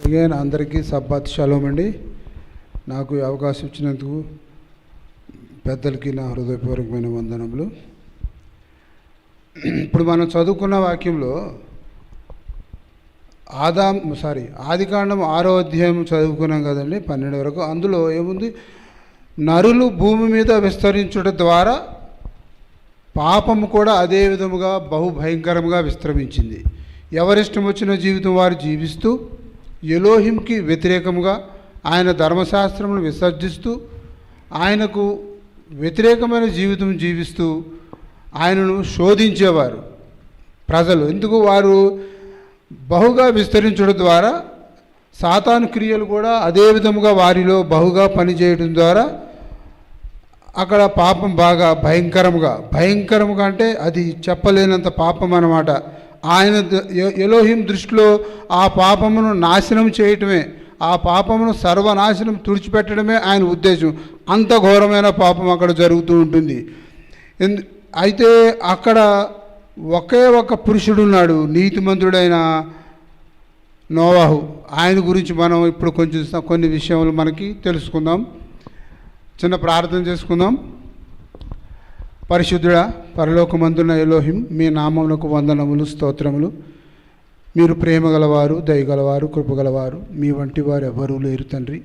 Again అందరికీ Sabbath shalom అండి. నాకు అవకాశం ఇచ్చినందుకు పెద్దలకి నా హృదయపూర్వకమైన వందనములు. ఇప్పుడు మనం చదువుకున్న వాక్యంలో ఆదాం సారీ ఆదికాండం ఆరో అధ్యాయం చదువుకున్నాం కదండి పన్నెండు వరకు. అందులో ఏముంది? నరులు భూమి మీద విస్తరించుట ద్వారా పాపము కూడా అదే విధముగా బహు భయంకరంగా విస్తరించింది. ఎవరిష్టం వచ్చిన జీవితం వారు జీవిస్తూ ఎలోహింకి వ్యతిరేకముగా ఆయన ధర్మశాస్త్రమును విసర్జిస్తూ ఆయనకు వ్యతిరేకమైన జీవితం జీవిస్తూ ఆయనను శోధించేవారు ప్రజలు. ఎందుకు వారు బహుగా విస్తరించడం ద్వారా సాతాను క్రియలు కూడా అదే విధముగా వారిలో బహుగా పనిచేయడం ద్వారా అక్కడ పాపం బాగా భయంకరముగా భయంకరముగా అంటే అది చెప్పలేనంత పాపం అన్నమాట. ఆయన ఎలోహిం దృష్టిలో ఆ పాపమును నాశనం చేయటమే ఆ పాపమును సర్వనాశనం తుడిచిపెట్టడమే ఆయన ఉద్దేశం. అంత ఘోరమైన పాపం అక్కడ జరుగుతూ ఉంటుంది. అయితే అక్కడ ఒకే ఒక పురుషుడు ఉన్నాడు నీతిమంతుడైన నోవాహు. ఆయన గురించి మనం ఇప్పుడు కొంచెం కొన్ని విషయాలు మనకి తెలుసుకుందాం. చిన్న ప్రార్థన చేసుకుందాం. పరిశుద్ధుడా పరలోకమందున్న ఎలోహిం మీ నామమునకు వందనములు స్తోత్రములు. మీరు ప్రేమ గలవారు దయగలవారు కృపగలవారు మీ వంటి వారు ఎవరూ లేరు తండ్రి.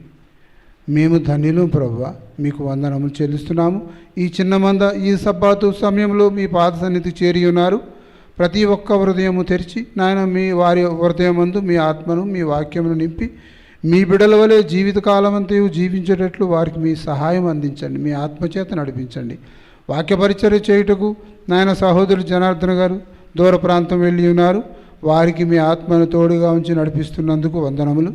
మేము ధన్యులు ప్రభు మీకు వందనములు చెల్లిస్తున్నాము. ఈ చిన్న మంద ఈ సబ్బాతు సమయంలో మీ పాద సన్నిధి చేరి ఉన్నారు. ప్రతి ఒక్క హృదయము తెరిచి నాయన మీ వారి హృదయమందు మీ ఆత్మను మీ వాక్యమును నింపి మీ బిడల వలె జీవితకాలమంతయు జీవించేటట్లు వారికి మీ సహాయం అందించండి మీ ఆత్మచేత నడిపించండి. వాక్యపరిచర్య చేయుటకు నాయన సహోదరుడు జనార్దన్ గారు దూర ప్రాంతం వెళ్ళి ఉన్నారు. వారికి మీ ఆత్మను తోడుగా ఉంచి నడిపిస్తున్నందుకు వందనములు.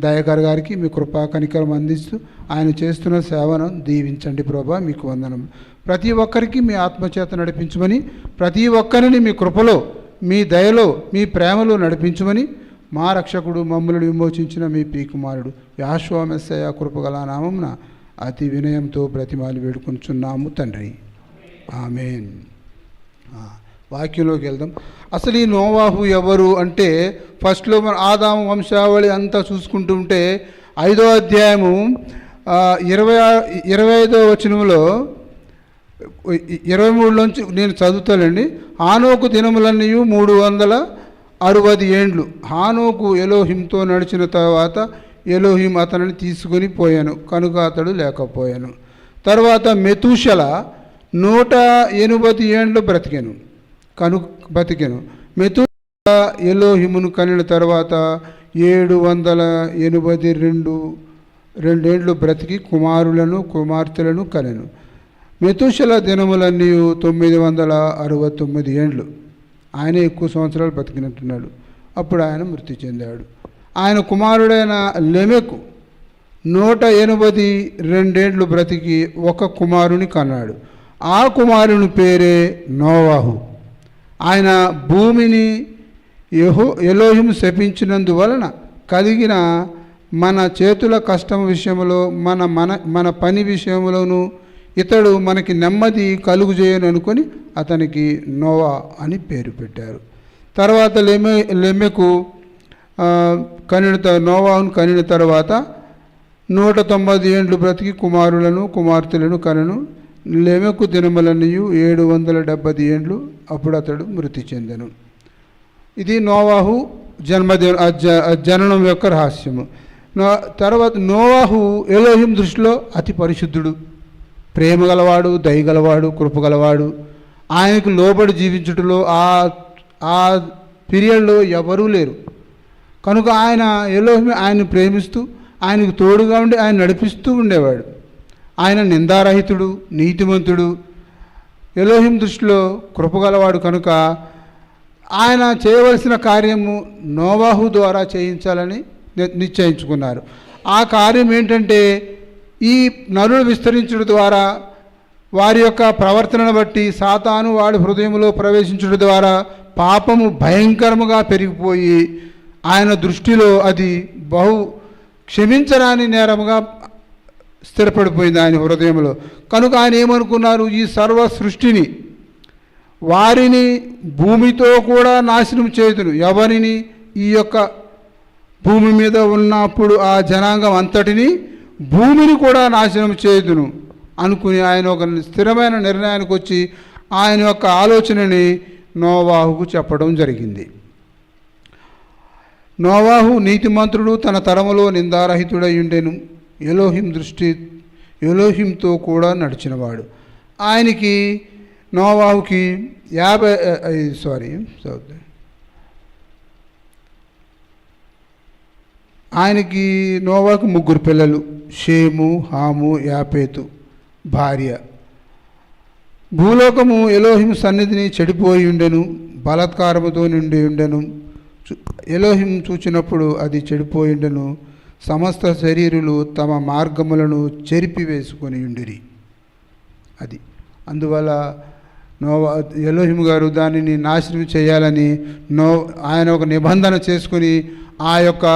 దయాకర్ గారికి మీ కృపా కనికరం అందిస్తూ ఆయన చేస్తున్న సేవను దీవించండి ప్రభా మీకు వందనములు. ప్రతి ఒక్కరికి మీ ఆత్మచేత నడిపించమని ప్రతి ఒక్కరిని మీ కృపలో మీ దయలో మీ ప్రేమలో నడిపించమని మా రక్షకుడు మమ్మల్ని విమోచించిన మీ పీకుమారుడు యాశ్వామెస్సయ కృపగల నామంన అతి వినయంతో బ్రతిమాలి వేడుకొంచున్నాము తండ్రి. ఆమెన్. వాక్యంలోకి వెళ్దాం. అసలు ఈ నోవాహు ఎవరు అంటే ఫస్ట్లో మన ఆదాము వంశావళి అంతా చూసుకుంటుంటే ఐదో అధ్యాయము ఇరవై ఇరవై ఐదో వచనంలో ఇరవై మూడులోంచి నేను చదువుతానండి. హానోకు దినములన్నీ మూడు వందల అరవది ఏండ్లు. హానోకు ఎలోహింతో నడిచిన తర్వాత ఎలోహిం అతనిని తీసుకొని పోయాను. కనుక అతడు లేకపోయాను. తర్వాత మెతూషల నూట ఎనిమిది ఏండ్లు బ్రతికాను కను బ్రతికెను. మెతు ఎలోహిమును కనిన తర్వాత ఏడు వందల ఎనిమిది రెండు రెండేండ్లు బ్రతికి కుమారులను కుమార్తెలను కనెను. మెతుషల దినములన్నీ తొమ్మిది వందల అరవై తొమ్మిది ఏండ్లు. ఆయన ఎక్కువ సంవత్సరాలు బ్రతికినట్టున్నాడు. అప్పుడు ఆయన మృతి చెందాడు. ఆయన కుమారుడైన లెమెకు నూట ఎనిమిది రెండేండ్లు బ్రతికి ఒక కుమారుని కన్నాడు. ఆ కుమారుని పేరే నోవాహు. ఆయన భూమిని యహో ఎలోహిం శపించినందువలన కలిగిన మన చేతుల కష్టం విషయంలో మన మన మన పని విషయంలోనూ ఇతడు మనకి నెమ్మది కలుగు చేయను అనుకొని అతనికి నోవా అని పేరు పెట్టారు. తర్వాత లెమె లెమెకు కనిన త- నోవాను కనిన తర్వాత నూట తొంభై ఏండ్లు బ్రతికి కుమారులను కుమార్తెలను కనను. లెమెకు దినములనియు ఏడు వందల డెబ్బై ఏండ్లు అప్పుడు అతడు మృతి చెందెను. ఇది నోవాహు జన్మదిన జననం యొక్క రహస్యము. తర్వాత నోవాహు ఎలోహిం దృష్టిలో అతి పరిశుద్ధుడు. ప్రేమ గలవాడు దయగలవాడు కృపగలవాడు ఆయనకు లోబడి జీవించుటలో ఆ ఆ పీరియడ్లో ఎవరూ లేరు. కనుక ఆయన ఎలోహిమి ఆయన్ని ప్రేమిస్తూ ఆయనకు తోడుగా ఉండి ఆయన నడిపిస్తూ ఉండేవాడు. ఆయన నిందారహితుడు నీతిమంతుడు. ఎలోహిం దృష్టిలో కృపగలవాడు కనుక ఆయన చేయవలసిన కార్యము నోవాహు ద్వారా చేయించాలని ని- నిశ్చయించుకున్నారు. ఆ కార్యం ఏంటంటే ఈ నరులు విస్తరించడం ద్వారా వారి యొక్క ప్రవర్తనను బట్టి సాతాను వాడి హృదయంలో ప్రవేశించడం ద్వారా పాపము భయంకరముగా పెరిగిపోయి ఆయన దృష్టిలో అది బహు క్షమించరాని నేరముగా స్థిరపడిపోయింది ఆయన హృదయంలో. కనుక ఆయన ఏమనుకున్నారు? ఈ సర్వ సృష్టిని వారిని భూమితో కూడా నాశనం చేతును ఎవరిని? ఈ యొక్క భూమి మీద ఉన్నప్పుడు ఆ జనాంగం అంతటిని భూమిని కూడా నాశనం చేయుదును అనుకుని ఆయన ఒక స్థిరమైన నిర్ణయానికి వచ్చి ఆయన యొక్క ఆలోచనని నోవాహుకు చెప్పడం జరిగింది. నోవాహు నీతిమంతుడు తన తరములో నిందారహితుడై ఉండెను. ఎలోహిం దృష్టి ఎలోహింతో కూడా నడిచినవాడు. ఆయనకి నోవాహుకి యాభై సారీ చదువుతా ఆయనకి నోవాకు ముగ్గురు పిల్లలు షేము హాము యాపేతు భార్య. భూలోకము ఎలోహిం సన్నిధిని చెడిపోయి ఉండెను బలాత్కారముతో నిండి ఉండెను. చు- ఎలోహిం చూచినప్పుడు అది చెడిపోయి ఉండెను. సమస్త శరీరులు తమ మార్గములను చెరిపివేసుకొని ఉండిరి. అది. అందువల్ల నోవా ఎలోహిం గారు దానిని నాశనం చేయాలని నో ఆయన ఒక నిబంధన చేసుకుని ఆ యొక్క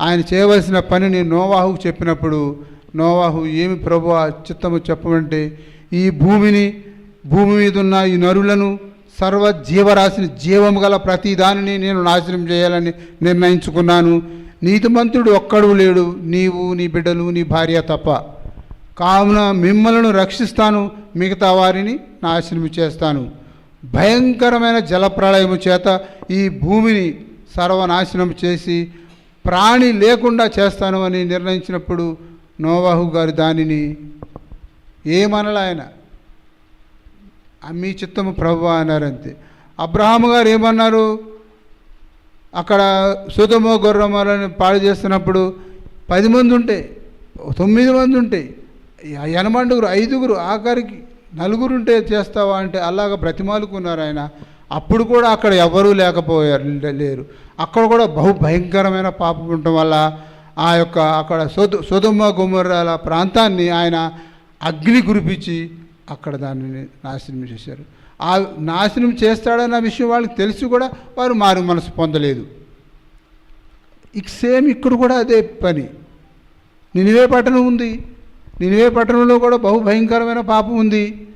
ఆయన చేయవలసిన పనిని నోవాహుకు చెప్పినప్పుడు నోవాహు ఏమి ప్రభు చిత్తము చెప్పమంటే ఈ భూమిని భూమి మీద ఉన్న ఈ నరులను సర్వ జీవరాశిని జీవము గల ప్రతి దానిని నేను నాశనం చేయాలని నిర్ణయించుకున్నాను. నీతిమంతుడు ఒక్కడు లేడు నీవు నీ బిడ్డలు నీ భార్య తప్ప. కావున మిమ్మలను రక్షిస్తాను మిగతా వారిని నాశనం చేస్తాను. భయంకరమైన జలప్రళయము చేత ఈ భూమిని సర్వనాశనం చేసి ప్రాణి లేకుండా చేస్తాను అని నిర్ణయించినప్పుడు నోవాహు గారు దానిని ఏమనలా ఆయన మీ చిత్తము ప్రభు అన్నారు అంతే అబ్రహాము గారు ఏమన్నారు? అక్కడ సుతమో గుర్రమాలని పాడు చేస్తున్నప్పుడు పది మంది ఉంటే తొమ్మిది మంది ఉంటాయి ఎనమండుగురు ఐదుగురు ఆఖరికి నలుగురు ఉంటే చేస్తావా అంటే అలాగ బ్రతిమాలుకున్నారు ఆయన. అప్పుడు కూడా అక్కడ ఎవరూ లేకపోయారు లేరు. అక్కడ కూడా బహు భయంకరమైన పాపం ఉండటం వల్ల ఆ యొక్క అక్కడ సొదు సుధమ్మ గుమ్మరాల ప్రాంతాన్ని ఆయన అగ్ని కురిపించి అక్కడ దానిని నాశనం చేశారు. ఆ నాశనం చేస్తాడన్న విషయం వాళ్ళకి తెలిసి కూడా వారు మారు మనసు పొందలేదు. ఇక సేమ్ ఇక్కడ కూడా అదే పని. నినివే పట్టణం ఉంది. నినివే పట్టణంలో కూడా బహు భయంకరమైన పాపం ఉంది.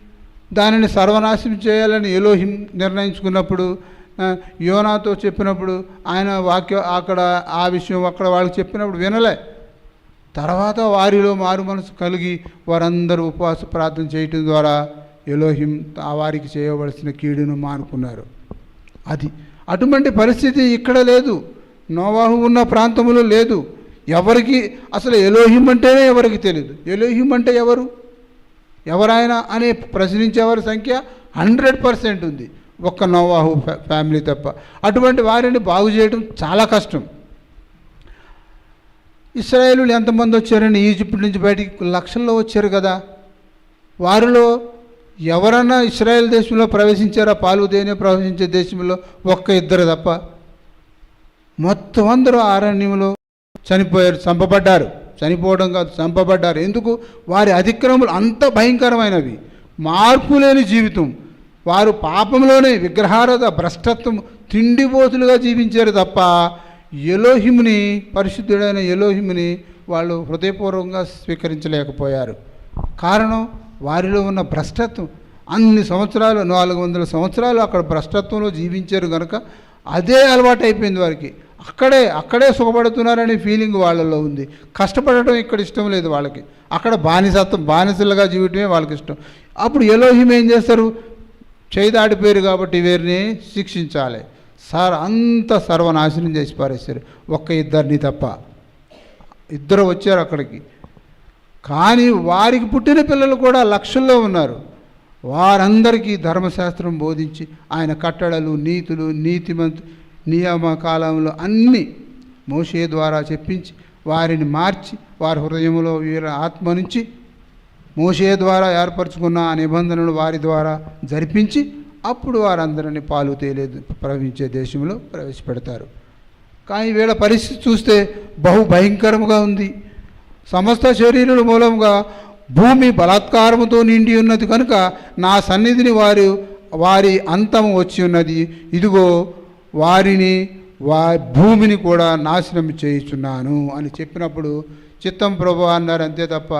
దానిని సర్వనాశనం చేయాలని ఎలోహిం నిర్ణయించుకున్నప్పుడు యోనాతో చెప్పినప్పుడు ఆయన వాక్య అక్కడ ఆ విషయం అక్కడ వాళ్ళకి చెప్పినప్పుడు వినలే. తర్వాత వారిలో మారు మనసు కలిగి వారందరూ ఉపవాస ప్రార్థన చేయటం ద్వారా ఎలోహిం వారికి చేయవలసిన కీడును మానుకున్నారు. అది అటువంటి పరిస్థితి ఇక్కడ లేదు. నోవాహు ఉన్న ప్రాంతంలో లేదు. ఎవరికి అసలు ఎలోహిం అంటేనే ఎవరికి తెలియదు ఎలోహిం అంటే ఎవరు? ఎవరైనా అనే ప్రశ్నించేవారి సంఖ్య హండ్రెడ్ పర్సెంట్ ఉంది. ఒక్క నోవాహు ఫ్యా- ఫ్యామిలీ తప్ప. అటువంటి వారిని బాగు చేయడం చాలా కష్టం. ఇస్రాయేలు ఎంతమంది వచ్చారని ఈజిప్ట్ నుంచి బయటికి లక్షల్లో వచ్చారు కదా. వారిలో ఎవరన్నా ఇస్రాయేల్ దేశంలో ప్రవేశించారా? పాలు దేనే ప్రవేశించే దేశంలో? ఒక్క ఇద్దరు తప్ప. మొత్తం అందరూ అరణ్యంలో చనిపోయారు చంపబడ్డారు. చనిపోవడం కాదు చంపబడ్డారు. ఎందుకు? వారి అతిక్రమలు అంత భయంకరమైనవి. మార్పు లేని జీవితం. వారు పాపంలోనే విగ్రహారత భ్రష్టత్వం తిండిపోతులుగా జీవించారు తప్ప ఎలోహిముని పరిశుద్ధుడైన ఎలోహిముని వాళ్ళు హృదయపూర్వకంగా స్వీకరించలేకపోయారు. కారణం వారిలో ఉన్న భ్రష్టత్వం. అన్ని సంవత్సరాలు నాలుగు వందల సంవత్సరాలు అక్కడ భ్రష్టత్వంలో జీవించారు కనుక అదే అలవాటు అయిపోయింది వారికి. అక్కడే అక్కడే సుఖపడుతున్నారనే ఫీలింగ్ వాళ్ళలో ఉంది. కష్టపడటం ఇక్కడ ఇష్టం లేదు వాళ్ళకి. అక్కడ బానిసత్వం బానిసలుగా జీవటమే వాళ్ళకి ఇష్టం. అప్పుడు ఎలోహిం ఏం చేస్తారు? చేయి దాటిపోయారు కాబట్టి వీరిని శిక్షించాలి. సార్ అంత సర్వనాశనం చేసి పారేశారు. ఒక్క ఇద్దరిని తప్ప. ఇద్దరు వచ్చారు అక్కడికి. కానీ వారికి పుట్టిన పిల్లలు కూడా లక్షల్లో ఉన్నారు. వారందరికీ ధర్మశాస్త్రం బోధించి ఆయన కట్టడలు నీతులు నీతిమంతు నియమ కాలంలో అన్నీ మోషే ద్వారా చెప్పించి వారిని మార్చి వారి హృదయంలో వీర ఆత్మ నుంచి మోషే ద్వారా ఏర్పరచుకున్న ఆ నిబంధనలు వారి ద్వారా జరిపించి అప్పుడు వారందరినీ పాలు తేలేదు ప్రవహించే దేశంలో ప్రవేశపెడతారు. కానీ వీళ్ళ పరిస్థితి చూస్తే బహు భయంకరముగా ఉంది. సమస్త శరీరుల మూలంగా భూమి బలాత్కారముతో నిండి ఉన్నది కనుక నా సన్నిధిని వారు వారి అంతం వచ్చి ఉన్నది. ఇదిగో వారిని వా భూమిని కూడా నాశనం చేయుచున్నాను అని చెప్పినప్పుడు చిత్తం ప్రభు అన్నారు అంతే తప్ప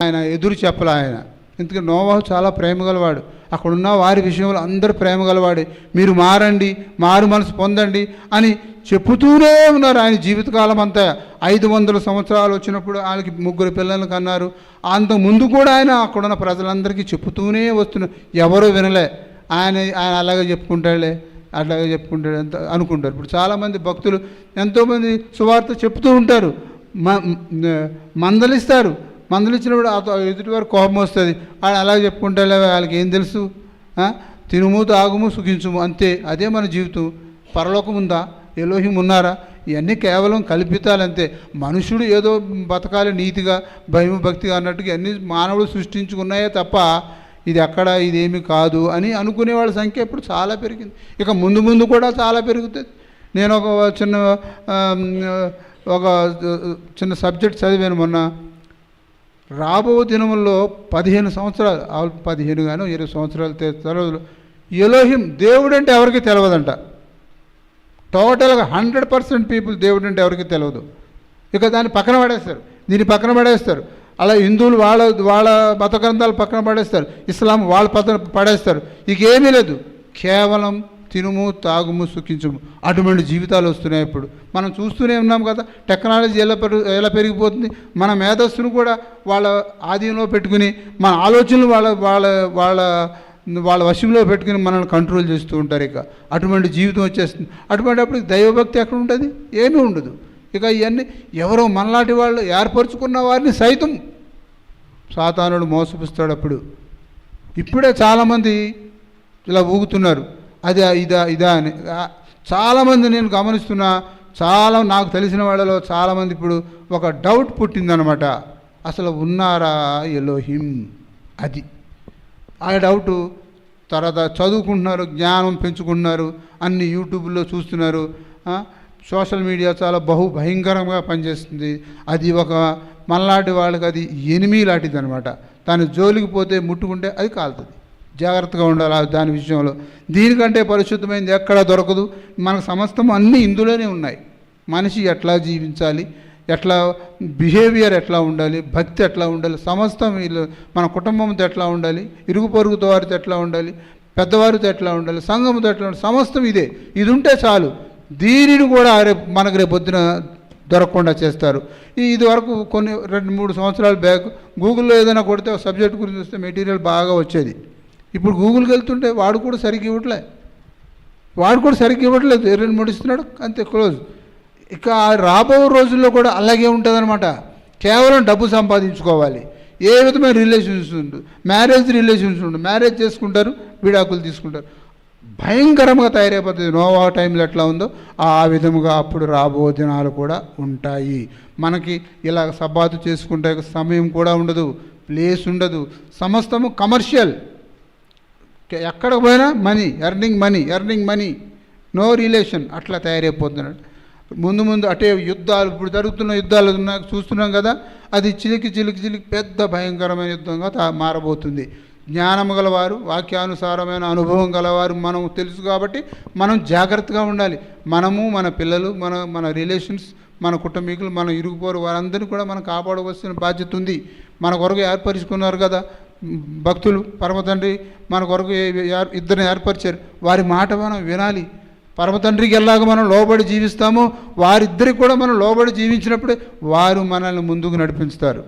ఆయన ఎదురు చెప్పలే ఆయన. ఎందుకంటే నోవాహు చాలా ప్రేమ గలవాడు. అక్కడున్న వారి విషయంలో అందరూ ప్రేమ గలవాడే. మీరు మారండి మారు మనసు పొందండి అని చెప్పుతూనే ఉన్నారు ఆయన జీవితకాలం అంతా. ఐదు వందల సంవత్సరాలు వచ్చినప్పుడు వాళ్ళకి ముగ్గురు పిల్లలను కన్నారు. అంత ముందు కూడా ఆయన అక్కడున్న ప్రజలందరికీ చెప్పుతూనే వస్తున్నారు ఎవరూ వినలే. ఆయన ఆయన అలాగే చెప్పుకుంటాడులే అట్లాగే చెప్పుకుంటాడు ఎంత అనుకుంటారు. ఇప్పుడు చాలామంది భక్తులు ఎంతోమంది సువార్త చెప్తూ ఉంటారు. మ- మందలిస్తారు. మందలిచ్చినప్పుడు ఆ ఎదుటి వారు కోపం వస్తుంది. వాళ్ళు అలాగే చెప్పుకుంటే వాళ్ళకి ఏం తెలుసు? తినుము తాగుము సుఖించుము అంతే. అదే మన జీవితం. పరలోకం ఉందా? ఎలోహిం ఉన్నారా? ఇవన్నీ కేవలం కల్పితాలంతే. మనుషుడు ఏదో బతకాలి నీతిగా భయం భక్తిగా అన్నట్టుగా అన్ని మానవుడు సృష్టించుకున్నాయే తప్ప ఇది అక్కడ ఇదేమి కాదు అని అనుకునే వాళ్ళ సంఖ్య ఇప్పుడు చాలా పెరిగింది. ఇక ముందు ముందు కూడా చాలా పెరుగుతుంది. నేను ఒక చిన్న ఒక చిన్న సబ్జెక్ట్ చదివాను మొన్న. రాబో దినముల్లో పదిహేను సంవత్సరాలు ఆ పదిహేను గాను ఇరవై సంవత్సరాలు తర్వాత ఎలోహిం దేవుడు అంటే ఎవరికి తెలియదంట టోటల్గా హండ్రెడ్ పర్సెంట్ పీపుల్ దేవుడు అంటే ఎవరికి తెలియదు ఇక దాన్ని పక్కన పడేస్తారు. దీన్ని పక్కన పడేస్తారు. అలా హిందువులు వాళ్ళ వాళ్ళ మత గ్రంథాలు పక్కన పడేస్తారు. ఇస్లాం వాళ్ళ పక్కన పడేస్తారు. ఇక ఏమీ లేదు. కేవలం తినుము తాగుము సుఖించుము. అటువంటి జీవితాలు వస్తున్నాయి ఇప్పుడు. మనం చూస్తూనే ఉన్నాం కదా టెక్నాలజీ ఎలా పెరుగు ఎలా పెరిగిపోతుంది? మన మేధస్సును కూడా వాళ్ళ ఆధీనంలో పెట్టుకుని మన ఆలోచనలు వాళ్ళ వాళ్ళ వాళ్ళ వాళ్ళ వశంలో పెట్టుకుని మనల్ని కంట్రోల్ చేస్తూ ఉంటారు ఇక. అటువంటి జీవితం వచ్చేస్తుంది. అటువంటిప్పుడు దైవభక్తి ఎక్కడ ఉంటుంది? ఏమీ ఉండదు. ఇక ఇవన్నీ ఎవరో మనలాంటి వాళ్ళు ఏర్పరచుకున్న వారిని సైతం సాతానుడు మోసపిస్తాడు అప్పుడు. ఇప్పుడే చాలామంది ఇలా ఊగుతున్నారు. అదే ఇదా ఇదా అని. చాలామంది నేను గమనిస్తున్నా చాలా నాకు తెలిసిన వాళ్ళలో చాలామంది ఇప్పుడు ఒక డౌట్ పుట్టిందనమాట. అసలు ఉన్నారా ఎలోహిం? అది. ఆ డౌట్ తర్వాత చదువుకుంటున్నారు జ్ఞానం పెంచుకుంటున్నారు అన్ని యూట్యూబ్లో చూస్తున్నారు. సోషల్ మీడియా చాలా బహు భయంకరంగా పనిచేస్తుంది. అది ఒక మనలాంటి వాళ్ళకి అది ఎనిమి లాంటిది అనమాట దాని జోలికి పోతే ముట్టుకుంటే అది కాలుతుంది. జాగ్రత్తగా ఉండాలి దాని విషయంలో. దీనికంటే పరిశుద్ధమైనది ఎక్కడ దొరకదు. మనకు సమస్తం అన్నీ ఇందులోనే ఉన్నాయి. మనిషి ఎట్లా జీవించాలి? ఎట్లా బిహేవియర్ ఎట్లా ఉండాలి? భక్తి ఎట్లా ఉండాలి? సమస్తం వీళ్ళు మన కుటుంబంతో ఎట్లా ఉండాలి? ఇరుగు పొరుగుతో వారితో ఎట్లా ఉండాలి? పెద్దవారితో ఎట్లా ఉండాలి? సంఘంతో ఎట్లా ఉండాలి? సమస్తం ఇదే. ఇది ఉంటే చాలు. దీనిని కూడా రేపు మనకు రేపు పొద్దున దొరకకుండా చేస్తారు. ఇది వరకు కొన్ని రెండు మూడు సంవత్సరాల బ్యాక్ గూగుల్లో ఏదైనా కొడితే ఒక సబ్జెక్ట్ గురించి చూస్తే మెటీరియల్ బాగా వచ్చేది. ఇప్పుడు గూగుల్కి వెళ్తుంటే వాడు కూడా సరిగ్గా ఇవ్వట్లే. వాడు కూడా సరిగ్గా ఇవ్వట్లేదు. ఎర్రని ముడిస్తున్నాడు. అంతే క్లోజ్. ఇక రాబో రోజుల్లో కూడా అలాగే ఉంటుందన్నమాట. కేవలం డబ్బు సంపాదించుకోవాలి. ఏ విధమైన రిలేషన్స్ ఉండు మ్యారేజ్ రిలేషన్స్ ఉండు మ్యారేజ్ చేసుకుంటారు విడాకులు తీసుకుంటారు. భయంకరంగా తయారైపోతుంది. నోవా టైంలో ఎట్లా ఉందో ఆ విధముగా అప్పుడు రాబో దినాలు కూడా ఉంటాయి. మనకి ఇలా సబాతు చేసుకుంటే సమయం కూడా ఉండదు ప్లేస్ ఉండదు. సమస్తము కమర్షియల్. ఎక్కడికి పోయినా money earning money earning money. No relation అట్లా తయారైపోతున్నాడు. ముందు ముందు అటే యుద్ధాలు ఇప్పుడు జరుగుతున్న యుద్ధాలు చూస్తున్నాం కదా అది చిలికి చిలికి చిలికి పెద్ద భయంకరమైన యుద్ధంగా మారబోతుంది. జ్ఞానము గలవారు వాక్యానుసారమైన అనుభవం గలవారు మనం తెలుసు కాబట్టి మనం జాగ్రత్తగా ఉండాలి. మనము మన పిల్లలు మన మన రిలేషన్స్ మన కుటుంబీకులు మన ఇరుగుపోరు వారందరినీ కూడా మనం కాపాడవలసిన బాధ్యత ఉంది. మన కొరకు ఏర్పరచుకున్నారు కదా భక్తులు పరమతండ్రి మన కొరకు ఇద్దరిని ఏర్పరిచారు. వారి మాట మనం వినాలి. పరమతండ్రికి ఎలాగ మనం లోబడి జీవిస్తామో వారిద్దరికి కూడా మనం లోబడి జీవించినప్పుడే వారు మనల్ని ముందుకు నడిపిస్తారు.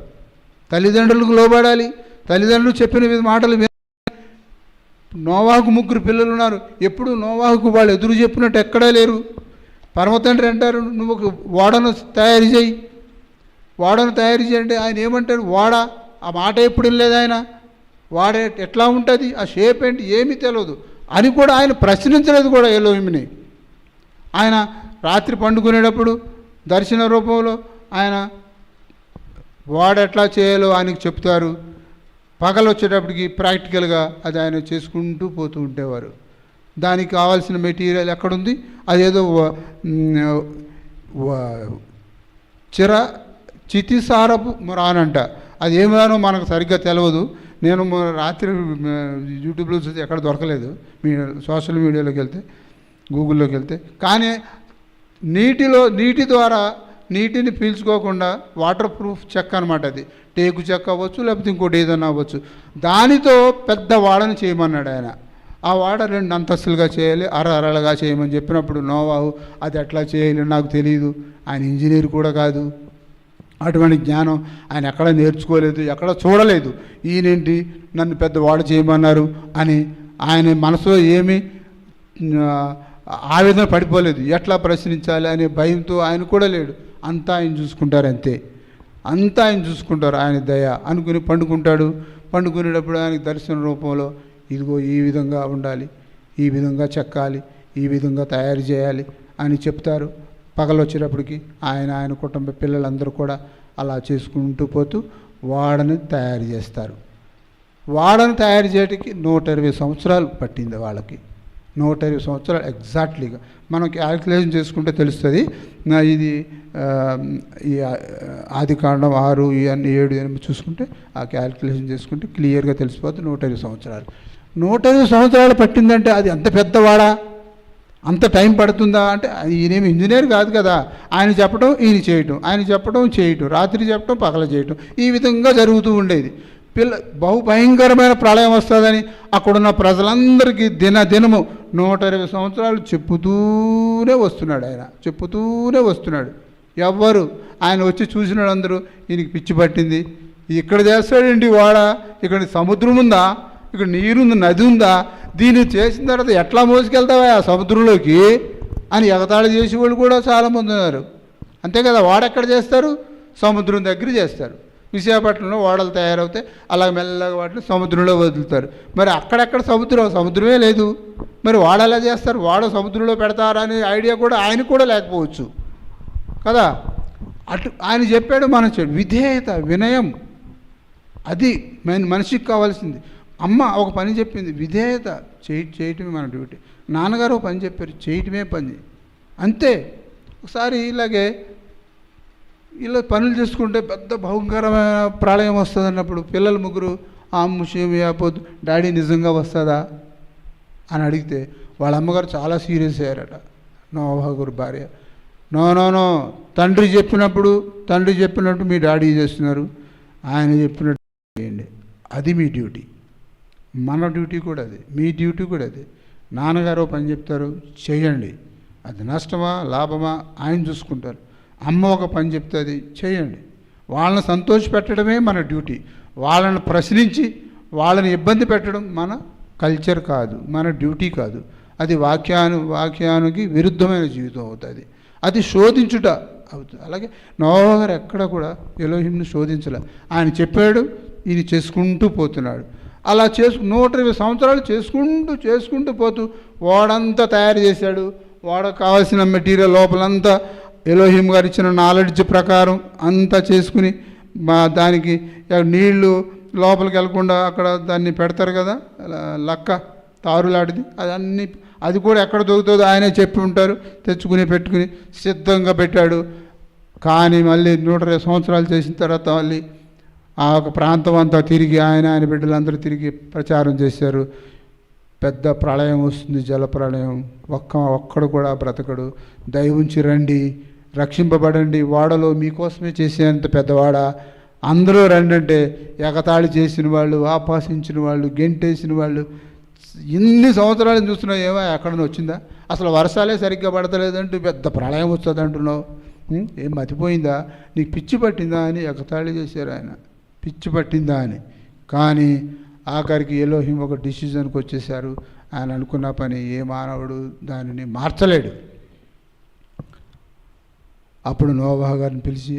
తల్లిదండ్రులకు లోబడాలి. తల్లిదండ్రులు చెప్పిన మాటలు వినాలి. ముగ్గురు పిల్లలు ఉన్నారు. ఎప్పుడు నోవాహకు వాళ్ళు ఎదురు చెప్పినట్టు ఎక్కడా లేరు. పరమతండ్రి అంటారు నువ్వు ఒక ఓడను తయారు చేయి. ఓడను తయారు చేయండి ఆయన ఏమంటారు ఓడ ఆ మాట ఎప్పుడు లేదు ఆయన. వాడే ఎట్లా ఉంటుంది? ఆ షేప్ ఏంటి? ఏమీ తెలియదు అని కూడా ఆయన ప్రశ్నించలేదు కూడా ఎలోహిమిని. ఆయన రాత్రి పండుకునేటప్పుడు దర్శన రూపంలో ఆయన వాడెట్లా చేయాలో ఆయనకు చెప్తారు. పగలు వచ్చేటప్పటికి ప్రాక్టికల్గా అది ఆయన చేసుకుంటూ పోతూ ఉండేవారు. దానికి కావాల్సిన మెటీరియల్ ఎక్కడుంది? అదేదో చిర చితిసారపు రానంట అది ఏమిరానో మనకు సరిగ్గా తెలియదు నేను రాత్రి యూట్యూబ్లో చూసి ఎక్కడ దొరకలేదు. మీ సోషల్ మీడియాలోకి వెళ్తే గూగుల్లోకి వెళ్తే. కానీ నీటిలో నీటి ద్వారా నీటిని పీల్చుకోకుండా వాటర్ ప్రూఫ్ చెక్క అనమాట అది. టేకు చెక్క అవ్వచ్చు లేకపోతే ఇంకోటి ఏదైనా అవ్వచ్చు. దానితో పెద్ద వాడని చేయమన్నాడు ఆయన. ఆ వాడ రెండు అంతస్తులుగా చేయాలి అర అరలుగా చేయమని చెప్పినప్పుడు నోవాహు అది ఎట్లా చేయాలి? నాకు తెలియదు ఆయన ఇంజనీర్ కూడా కాదు. అటువంటి జ్ఞానం ఆయన ఎక్కడ నేర్చుకోలేదు ఎక్కడ చూడలేదు. ఈయనేంటి? నన్ను పెద్ద వాడు చేయమన్నారు అని ఆయన మనసులో ఏమీ ఆ, ఆవేదన పడిపోలేదు. ఎట్లా ప్రశ్నించాలి అనే భయంతో ఆయన కూడా లేడు. అంతా ఆయన చూసుకుంటారు అంతే. అంతా ఆయన చూసుకుంటారు ఆయన దయ అనుకుని పండుకుంటాడు. పండుకునేటప్పుడు ఆయనకి దర్శన రూపంలో ఇదిగో ఈ విధంగా ఉండాలి ఈ విధంగా చెక్కాలి ఈ విధంగా తయారు చేయాలి అని చెప్తారు. పగలు వచ్చేటప్పటికి ఆయన ఆయన కుటుంబ పిల్లలందరూ కూడా అలా చేసుకుంటూ పోతూ వాడని తయారు చేస్తారు. వాడని తయారు చేయడానికి నూట ఇరవై సంవత్సరాలు పట్టింది వాళ్ళకి. నూట ఇరవై సంవత్సరాలు ఎగ్జాక్ట్లీగా మనం క్యాల్కులేషన్ చేసుకుంటే తెలుస్తుంది నా ఇది ఈ ఆది కాండం ఆరు ఇవన్నీ ఏడు ఎనిమిది చూసుకుంటే ఆ క్యాల్కులేషన్ చేసుకుంటే క్లియర్గా తెలిసిపోతుంది నూట ఇరవై సంవత్సరాలు. నూట ఇరవై సంవత్సరాలు పట్టిందంటే అది అంత పెద్దవాడా అంత టైం పడుతుందా అంటే ఈయనేమి ఇంజనీర్ కాదు కదా. ఆయన చెప్పడం ఈయన చేయటం ఆయన చెప్పడం చేయటం రాత్రి చెప్పడం పగల చేయటం ఈ విధంగా జరుగుతూ ఉండేది. పిల్ల బహు భయంకరమైన ప్రళయం వస్తుందని అక్కడున్న ప్రజలందరికీ దిన దినము నూట ఇరవై సంవత్సరాలు చెప్పుతూనే వస్తున్నాడు ఆయన చెప్పుతూనే వస్తున్నాడు. ఎవ్వరు? ఆయన వచ్చి చూసిన వాళ్ళందరూ ఈయనకి పిచ్చి పట్టింది. ఇక్కడ చేస్తాడేంటి వాడ? ఇక్కడ సముద్రం ఉందా? ఇక్కడ నీరుంది నది ఉందా దీన్ని చేసిన తర్వాత ఎట్లా మోసుకెళ్తావా ఆ సముద్రంలోకి? అని ఎగతాళి చేసే వాళ్ళు కూడా చాలామంది ఉన్నారు. అంతే కదా వాడెక్కడ చేస్తారు? సముద్రం దగ్గర చేస్తారు. విశాఖపట్నంలో ఓడలు తయారవుతాయి అలా మెల్లగా వాటిని సముద్రంలో వదులుతారు. మరి అక్కడెక్కడ సముద్రం? సముద్రమే లేదు. మరి వాడ ఎలా చేస్తారు? వాడ సముద్రంలో పెడతారా అనే ఐడియా కూడా ఆయన కూడా లేకపోవచ్చు. కదా? అటు ఆయన చెప్పాడు మనం విధేయత వినయం. అది మన మనిషికి కావాల్సింది. అమ్మ ఒక పని చెప్పింది విధేయత చేయ చేయటమే మన డ్యూటీ. నాన్నగారు ఒక పని చెప్పారు చేయటమే పని. అంతే. ఒకసారి ఇలాగే ఇలా పనులు చేసుకుంటే పెద్ద భయంకరమైన ప్రళయం వస్తుంది అన్నప్పుడు పిల్లలు ముగ్గురు ఆ ముషయం యాపోద్దు డాడీ నిజంగా వస్తుందా అని అడిగితే వాళ్ళ అమ్మగారు చాలా సీరియస్ అయ్యారట. నోవాగురు భార్య. నో నో నో తండ్రి చెప్పినప్పుడు తండ్రి చెప్పినట్టు మీ డాడీ చేస్తున్నారు. ఆయన చెప్పినట్టు చేయండి. అది మీ డ్యూటీ. మన డ్యూటీ కూడా అది మీ డ్యూటీ కూడా అది. నాన్నగారు పని చెప్తారు చేయండి. అది నష్టమా లాభమా ఆయన చూసుకుంటారు. అమ్మ ఒక పని చెప్తుంది చేయండి. వాళ్ళని సంతోష పెట్టడమే మన డ్యూటీ. వాళ్ళని ప్రశ్నించి వాళ్ళని ఇబ్బంది పెట్టడం మన కల్చర్ కాదు మన డ్యూటీ కాదు. అది వాక్యాను వాక్యానికి విరుద్ధమైన జీవితం అవుతుంది. అది శోధించుట అవుతుంది. అలాగే నోవగారు ఎక్కడ కూడా ఎలోహింను శోధించలే. ఆయన చెప్పాడు ఈయన చేసుకుంటూ పోతున్నాడు. అలా చేసు నూట ఇరవై సంవత్సరాలు చేసుకుంటూ చేసుకుంటూ పోతూ వాడంతా తయారు చేశాడు. వాడకు కావాల్సిన మెటీరియల్ లోపలంతా ఎలోహిం గారు ఇచ్చిన నాలెడ్జ్ ప్రకారం అంతా చేసుకుని మా దానికి నీళ్ళు లోపలికి వెళ్ళకుండా అక్కడ దాన్ని పెడతారు కదా లక్క తారులాటిది అది అది కూడా ఎక్కడ దొరుకుతుందో ఆయనే చెప్పి ఉంటారు. తెచ్చుకుని పెట్టుకుని సిద్ధంగా పెట్టాడు. కానీ మళ్ళీ నూట ఇరవై సంవత్సరాలు చేసిన తర్వాత మళ్ళీ ఆ ఒక ప్రాంతం అంతా తిరిగి ఆయన ఆయన బిడ్డలందరూ తిరిగి ప్రచారం చేశారు. పెద్ద ప్రళయం వస్తుంది జల ప్రళయం. ఒక్క ఒక్కడు కూడా బ్రతకడు. దయవుంచి రండి రక్షింపబడండి. వాడలో మీకోసమే చేసేంత పెద్దవాడ? అందరూ రండి అంటే ఎగతాళి చేసిన వాళ్ళు ఆపాసించిన వాళ్ళు గెంటేసిన వాళ్ళు ఇన్ని సంవత్సరాలు చూస్తున్నావు ఏమో ఎక్కడనే వచ్చిందా? అసలు వర్షాలే సరిగ్గా పడతలేదంటూ పెద్ద ప్రళయం వస్తుంది అంటున్నావు ఏం మతిపోయిందా? నీకు పిచ్చి పట్టిందా అని ఎగతాళి చేశారు ఆయన. పిచ్చి పట్టిందా అని. కానీ ఆఖరికి ఎలోహిం ఒక డిసిజన్కి వచ్చేసారు ఆయన అనుకున్న పని ఏ మానవుడు దానిని మార్చలేడు. అప్పుడు నోవా గారిని పిలిచి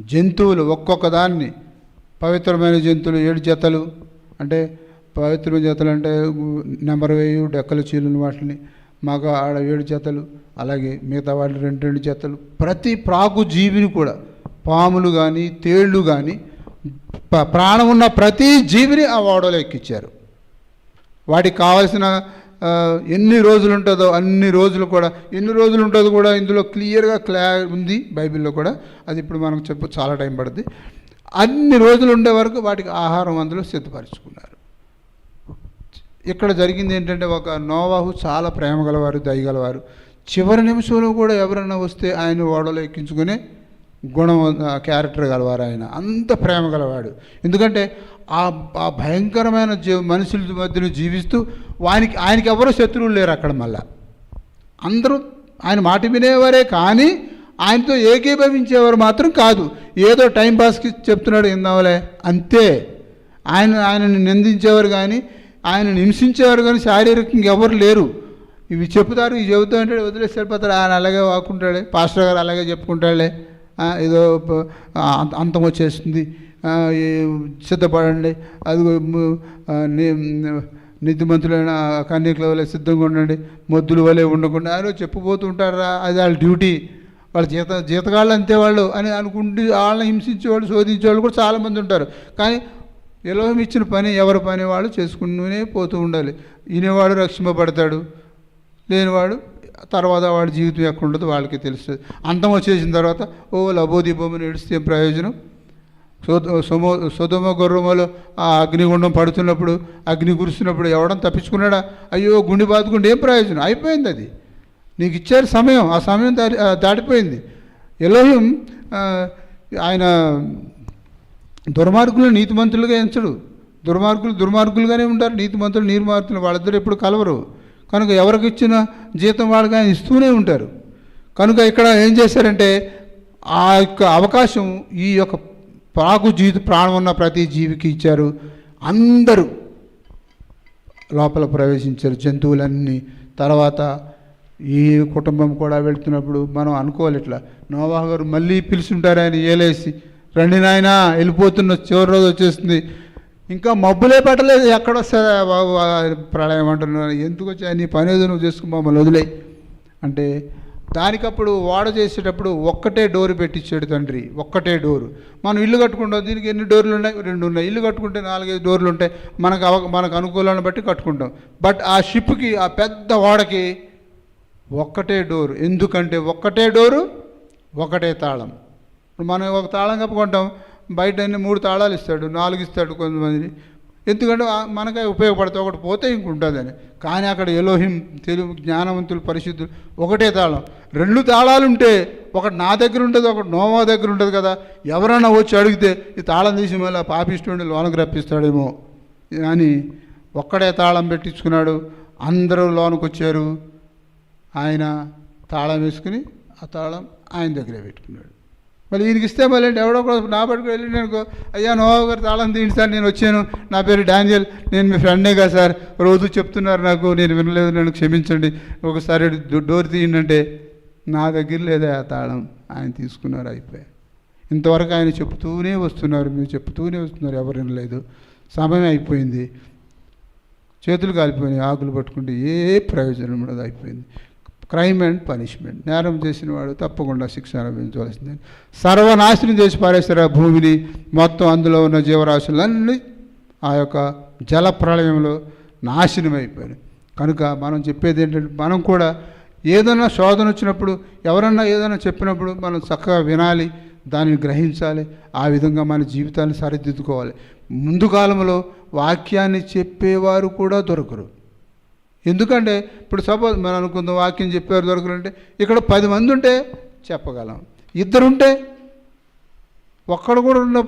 జంతువులు ఒక్కొక్క దాన్ని పవిత్రమైన జంతువులు ఏడు జతలు అంటే పవిత్రమైన జతలు అంటే నెంబర్ వేయు డెక్కలు చీలుని వాటిని మగ ఆడ ఏడు జతలు అలాగే మిగతా వాటిని రెండు రెండు జతలు ప్రతి ప్రాకు జీవిని కూడా పాములు కానీ తేళ్ళు కానీ ప్రాణం ఉన్న ప్రతి జీవిని ఆ ఓడలో ఎక్కించారు వాటికి కావాల్సిన ఎన్ని రోజులు ఉంటుందో అన్ని రోజులు కూడా ఎన్ని రోజులు ఉంటుందో కూడా ఇందులో క్లియర్గా క్లా ఉంది బైబిల్లో కూడా. అది ఇప్పుడు మనం చెప్పు చాలా టైం పడుతుంది అన్ని రోజులు ఉండే వరకు వాటికి ఆహారం అందులో సిద్ధపరచుకున్నారు. ఇక్కడ జరిగింది ఏంటంటే ఒక నోవాహు చాలా ప్రేమ గలవారు దయగలవారు చివరి నిమిషంలో కూడా ఎవరైనా వస్తే ఆయన ఓడలో ఎక్కించుకొని గుణం క్యారెక్టర్ గలవారు ఆయన. అంత ప్రేమ గలవాడు. ఎందుకంటే ఆ ఆ భయంకరమైన జీ మనుషుల మధ్యన జీవిస్తూ వానికి ఆయనకి ఎవరో శత్రువులు లేరు అక్కడ మళ్ళా. అందరూ ఆయన మాట వినేవారే కానీ ఆయనతో ఏకీభవించేవారు మాత్రం కాదు. ఏదో టైం పాస్కి చెప్తున్నాడు ఇందామలే అంతే. ఆయన ఆయనను నిందించేవారు కానీ ఆయనను హింసించేవారు కానీ శారీరకంగా ఎవరు లేరు. ఇవి చెప్తారు ఇవి చెబుతూ అంటే వదిలేసి వెళ్ళిపోతాడు. ఆయన అలాగే వాకుంటాడే పాస్టర్ గారు అలాగే చెప్పుకుంటాడులే. ఏదో అంత- అంతం వచ్చేస్తుంది సిద్ధపడండి. అది నీతిమంతులైన కన్యకుల వల్ల సిద్ధంగా ఉండండి. మొద్దుల వలె ఉండకుండా. ఆయన చెప్పబోతూ ఉంటారా అది వాళ్ళ డ్యూటీ. వాళ్ళ జీత జీతగాళ్ళు అంతే వాళ్ళు అని అనుకుంటూ వాళ్ళని హింసించేవాళ్ళు శోధించేవాళ్ళు కూడా చాలామంది ఉంటారు. కానీ ఎలోహం ఇచ్చిన పని ఎవరి పని? వాళ్ళు చేసుకుంటూనే పోతూ ఉండాలి. వినేవాడు రక్షింపబడతాడు. లేనివాడు తర్వాత వాడి జీవితం ఎక్కడ ఉండదు వాళ్ళకి తెలుస్తుంది. అంతం వచ్చేసిన తర్వాత ఓ లబోదీపమని ఏడిస్తే ప్రయోజనం. సోద సోమో సొదమ గొర్రమలో ఆ అగ్నిగుండం పడుతున్నప్పుడు అగ్ని కురుస్తున్నప్పుడు ఎవడం తప్పించుకున్నాడా? అయ్యో గుండె బాదుకుంటే ఏం ప్రయోజనం? అయిపోయింది అది. నీకు ఇచ్చారు సమయం. ఆ సమయం దాటి దాటిపోయింది. ఎలోహిం ఆయన దుర్మార్గులు నీతిమంతులుగా ఎంచడు. దుర్మార్గులు దుర్మార్గులుగానే ఉంటారు. నీతిమంతులు నీర్మార్గులు వాళ్ళిద్దరు ఎప్పుడు కలవరు. కనుక ఎవరికి ఇచ్చిన జీతం వాళ్ళకి ఆయన ఇస్తూనే ఉంటారు. కనుక ఇక్కడ ఏం చేశారంటే ఆ యొక్క అవకాశం ఈ యొక్క ప్రాకు జీవిత ప్రాణం ఉన్న ప్రతి జీవికి ఇచ్చారు. అందరూ లోపల ప్రవేశించారు జంతువులన్నీ. తర్వాత ఈ కుటుంబం కూడా వెళ్తున్నప్పుడు మనం అనుకోవాలి ఇట్లా. నోవాహ గారు మళ్ళీ పిలుచుంటారు ఆయన ఏలేసి రండి నాయన వెళ్ళిపోతున్న చివరి రోజు వచ్చేస్తుంది ఇంకా మబ్బులే పెట్టలేదు. ఎక్కడ వస్తుందా? బాబు ప్రళయం అంటున్నారు. ఎందుకు వచ్చా నీ పని ఏదో నువ్వు చేసుకుని మమ్మల్ని వదిలే అంటే దానికప్పుడు వాడ చేసేటప్పుడు ఒక్కటే డోరు పెట్టించాడు తండ్రి. ఒక్కటే డోరు. మనం ఇల్లు కట్టుకుంటాం. దీనికి ఎన్ని డోర్లు ఉన్నాయి? రెండు ఉన్నాయి. ఇల్లు కట్టుకుంటే నాలుగైదు డోర్లు ఉంటాయి. మనకు అవ మనకు అనుకూలాన్ని బట్టి కట్టుకుంటాం. బట్ ఆ షిప్కి ఆ పెద్ద ఓడకి ఒక్కటే డోరు. ఎందుకంటే ఒక్కటే డోరు ఒకటే తాళం. ఇప్పుడు మనం ఒక తాళం కప్పుకుంటాం. బయట అన్ని మూడు తాళాలు ఇస్తాడు నాలుగు ఇస్తాడు కొంతమంది. ఎందుకంటే మనకే ఉపయోగపడతాయి ఒకటి పోతే ఇంకుంటుందని. కానీ అక్కడ ఎలోహిం తెలుగు జ్ఞానవంతులు పరిశుద్ధులు ఒకటే తాళం. రెండు తాళాలు ఉంటే ఒకటి నా దగ్గర ఉంటుంది ఒకటి నోవా దగ్గర ఉంటుంది కదా. ఎవరైనా వచ్చి అడిగితే ఈ తాళం తీసి మళ్ళీ ఆ పాపిస్తుండి లోనకు రప్పిస్తాడేమో. అని ఒక్కడే తాళం పెట్టించుకున్నాడు అందరూ లోనకు వచ్చారు ఆయన తాళం వేసుకుని ఆ తాళం ఆయన దగ్గరే పెట్టుకున్నాడు. మళ్ళీ ఈయనకి ఇస్తే మళ్ళీ ఎవడో కూడా నా పట్టుకు వెళ్ళి నేను అయ్యా నోవా గారు తాళం తీయండి సార్ నేను వచ్చాను. నా పేరు డానియల్. నేను మీ ఫ్రెండే కదా సార్. రోజు చెప్తున్నారు నాకు నేను వినలేదు నన్ను క్షమించండి. ఒకసారి డోర్ తీయండి అంటే నా దగ్గర లేదా ఆ తాళం. ఆయన తీసుకున్నారు అయిపోయాయి. ఇంతవరకు ఆయన చెప్తూనే వస్తున్నారు మీరు చెప్తూనే వస్తున్నారు ఎవరు వినలేదు. సమయం అయిపోయింది. చేతులు కాలిపోయినాయి ఆకులు పట్టుకుంటే ఏ ప్రయోజనం ఉండదు అయిపోయింది. Crime and punishment. నేరం చేసిన వాడు తప్పకుండా శిక్ష అనుభవించవలసిందే. సర్వనాశనం చేసి పారేస్తారు ఆ భూమిని. మొత్తం అందులో ఉన్న జీవరాశులన్నీ ఆ యొక్క జల ప్రళయంలో నాశనం అయిపోయాయి. కనుక మనం చెప్పేది ఏంటంటే మనం కూడా ఏదైనా శోధన వచ్చినప్పుడు ఎవరన్నా ఏదైనా చెప్పినప్పుడు మనం చక్కగా వినాలి దానిని గ్రహించాలి ఆ విధంగా మన జీవితాన్ని సరిదిద్దుకోవాలి. ముందు కాలంలో వాక్యాన్ని చెప్పేవారు కూడా దొరకరు. ఎందుకంటే ఇప్పుడు సపోజ్ మనం అనుకుందాం వాక్యం చెప్పారు దొరకరంటే ఇక్కడ పది మంది ఉంటే చెప్పగలం. ఇద్దరుంటే ఒక్కడ కూడా ఉన్న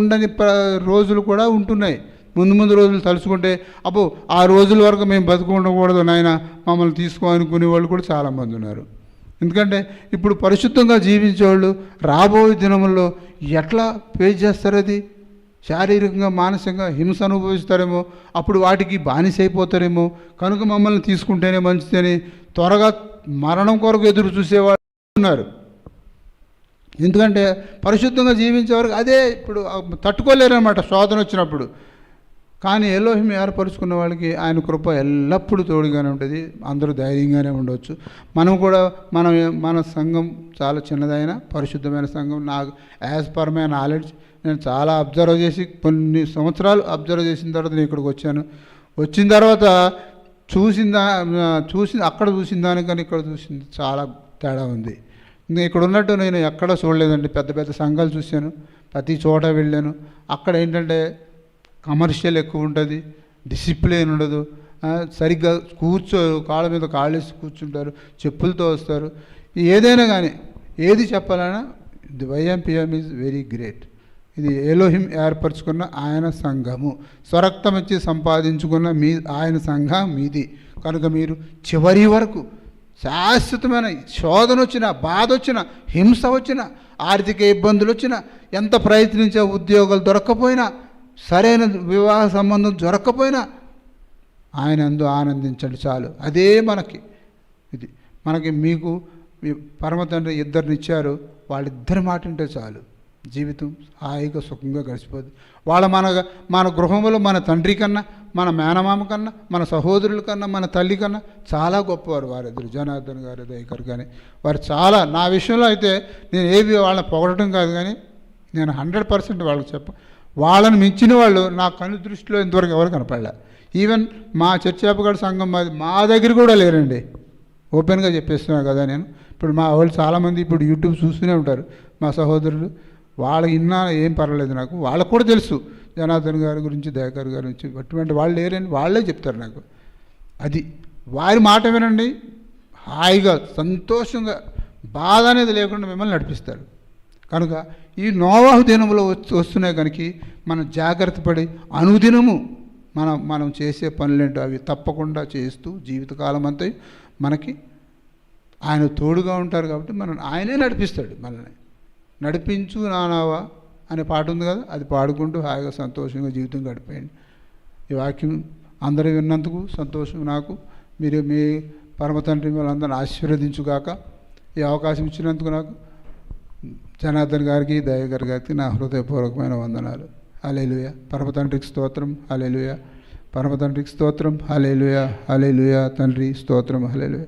ఉండని రోజులు కూడా ఉంటున్నాయి. ముందు ముందు రోజులు తలుచుకుంటే అబ్బో ఆ రోజుల వరకు మేము బతుకు ఉండకూడదు నాయన మమ్మల్ని తీసుకోవాలనుకునే వాళ్ళు కూడా చాలామంది ఉన్నారు. ఎందుకంటే ఇప్పుడు పరిశుద్ధంగా జీవించేవాళ్ళు రాబోయే దినముల్లో ఎట్లా పే చేస్తారు అది? శారీరకంగా మానసికంగా హింస అనుభవిస్తారేమో అప్పుడు వాటికి బానిసైపోతారేమో. కనుక మమ్మల్ని తీసుకుంటేనే మంచిదని త్వరగా మరణం కొరకు ఎదురు చూసేవాళ్ళు ఉన్నారు ఎందుకంటే పరిశుద్ధంగా జీవించే వరకు అదే ఇప్పుడు తట్టుకోలేరు అనమాట శోధన వచ్చినప్పుడు. కానీ ఎలోహిం ఏర్పరచుకున్న వాళ్ళకి ఆయన కృప ఎల్లప్పుడూ తోడుగానే ఉంటుంది. అందరూ ధైర్యంగానే ఉండవచ్చు మనం కూడా మనం మన సంఘం చాలా చిన్నదైన పరిశుద్ధమైన సంఘం నాకు యాజ్ పర్ మై నాలెడ్జ్ నేను చాలా అబ్జర్వ్ చేసి కొన్ని సంవత్సరాలు అబ్జర్వ్ చేసిన తర్వాత నేను ఇక్కడికి వచ్చాను. వచ్చిన తర్వాత చూసిందా చూసి అక్కడ చూసిన దానికని ఇక్కడ చూసింది చాలా తేడా ఉంది. ఇక్కడ ఉన్నట్టు నేను ఎక్కడ చూడలేదండి. పెద్ద పెద్ద సంఘాలు చూశాను. ప్రతి చోట వెళ్ళాను. అక్కడ ఏంటంటే కమర్షియల్ ఎక్కువ ఉంటుంది. డిసిప్లిన్ ఉండదు. సరిగ్గా కూర్చో కాళ్ళ మీద కాళ్ళేసి కూర్చుంటారు. చెప్పులతో వస్తారు. ఏదైనా కానీ ఏది చెప్పాలన్నా the YMPM is very great. ఇది ఎలోహిం ఏర్పరచుకున్న ఆయన సంఘము. స్వరక్తం ఇచ్చి సంపాదించుకున్న మీ ఆయన సంఘం మీది. కనుక మీరు చివరి వరకు శాశ్వతమైన శోధన వచ్చిన బాధ వచ్చిన హింస వచ్చిన ఆర్థిక ఇబ్బందులు వచ్చిన ఎంత ప్రయత్నించే ఉద్యోగాలు దొరక్కపోయినా సరైన వివాహ సంబంధం దొరక్కపోయినా ఆయన అందు ఆనందించండి చాలు. అదే మనకి. ఇది మనకి మీకు మీ పరమ తండ్రి ఇద్దరిని ఇచ్చారు. వాళ్ళిద్దరి మాట ఉంటే చాలు. జీవితం హాయిగా సుఖంగా గడిచిపోద్ది వాళ్ళ మన మన గృహంలో మన తండ్రి కన్నా మన మేనమామ కన్నా మన సహోదరుల కన్నా మన తల్లి కన్నా చాలా గొప్పవారు వారిద్దరు జనార్దన్ గారు దయకర్ కానీ వారు చాలా నా విషయంలో అయితే నేను ఏవి వాళ్ళని పొగడటం కాదు కానీ నేను హండ్రెడ్ పర్సెంట్ వాళ్ళకి చెప్ప వాళ్ళని మించిన వాళ్ళు నా కను దృష్టిలో ఇంతవరకు ఎవరు కనపడలే. ఈవెన్ మా చర్చాపగడ సంఘం మాది మా దగ్గర కూడా లేరండి. ఓపెన్గా చెప్పేస్తున్నాను కదా నేను. ఇప్పుడు మా వాళ్ళు చాలామంది ఇప్పుడు యూట్యూబ్ చూస్తూనే ఉంటారు. మా సహోదరులు వాళ్ళకి ఇన్నా ఏం పర్వాలేదు నాకు. వాళ్ళకు కూడా తెలుసు. జనార్దన్ గారి గురించి దయాకర్ గారి గురించి. అటువంటి వాళ్ళు లేరని వాళ్ళే చెప్తారు నాకు. అది వారి మాట వినండి. హాయిగా సంతోషంగా బాధ అనేది లేకుండా మిమ్మల్ని నడిపిస్తారు. కనుక ఈ నోవాహు దినములో వస్తున్నాయి కనుక మనం జాగ్రత్త పడి అనుదినము మనం మనం చేసే పనులేంటో అవి తప్పకుండా చేస్తూ జీవితకాలం అంతా మనకి ఆయన తోడుగా ఉంటారు కాబట్టి మనం ఆయనే నడిపిస్తాడు మనల్ని. నడిపించు నానావా అనే పాట ఉంది కదా అది పాడుకుంటూ హాయిగా సంతోషంగా జీవితం గడిపేయండి. ఈ వాక్యం అందరూ విన్నందుకు సంతోషం నాకు. మీరు మీ పరమ తండ్రి వాళ్ళందరిని ఆశీర్వదించుగాక ఈ అవకాశం ఇచ్చినందుకు నాకు. జనార్దన్ గారికి దయాకర్ గారికి నా హృదయపూర్వకమైన వందనాలు. అలేలుయ పరమ తండ్రికి స్తోత్రం. హలేలుయ పరమ తండ్రికి స్తోత్రం. అలేలుయ అలేలుయ తండ్రి స్తోత్రం. హలేలుయ